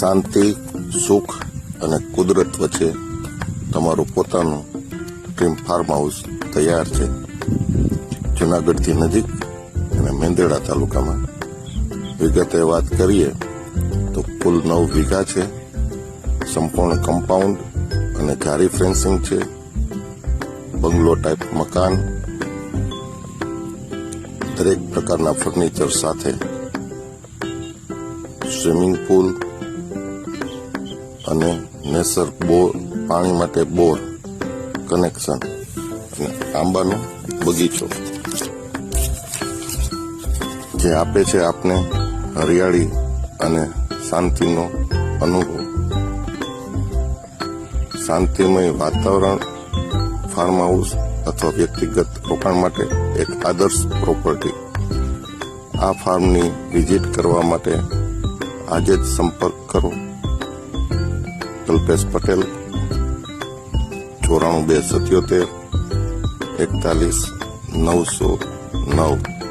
શાંતિ, સુખ અને કુદરત વચ્ચે તમારું પોતાનું ડ્રીમ ફાર્મ હાઉસ તૈયાર છે. જુનાગઢથી નજીક અને મેંદેડા તાલુકામાં. વિગતે વાત કરીએ તો કુલ નવ વીઘા છે. સંપૂર્ણ કમ્પાઉન્ડ અને જારી ફેન્સિંગ છે. બંગલો ટાઈપ મકાન. દરેક પ્રકારના ફર્નિચર સાથે. સ્વિમિંગ પુલ અને નેસર બોર, પાણી માટે બોર, કનેક્શન અને આંબાનો બગીચો. જે આપે છે આપને હરિયાળી અને શાંતિનો અનુભવ. શાંતિમય વાતાવરણ ફાર્મ હાઉસ અથવા વ્યક્તિગત રોકાણ માટે એક આદર્શ પ્રોપર્ટી આ ફાર્મની વિઝિટ કરવા માટે આજે જ સંપર્ક કરો. કલ્પેશ પટેલ ચોરાણું બે સત્યોતેર એકતાલીસ નવસો નવ.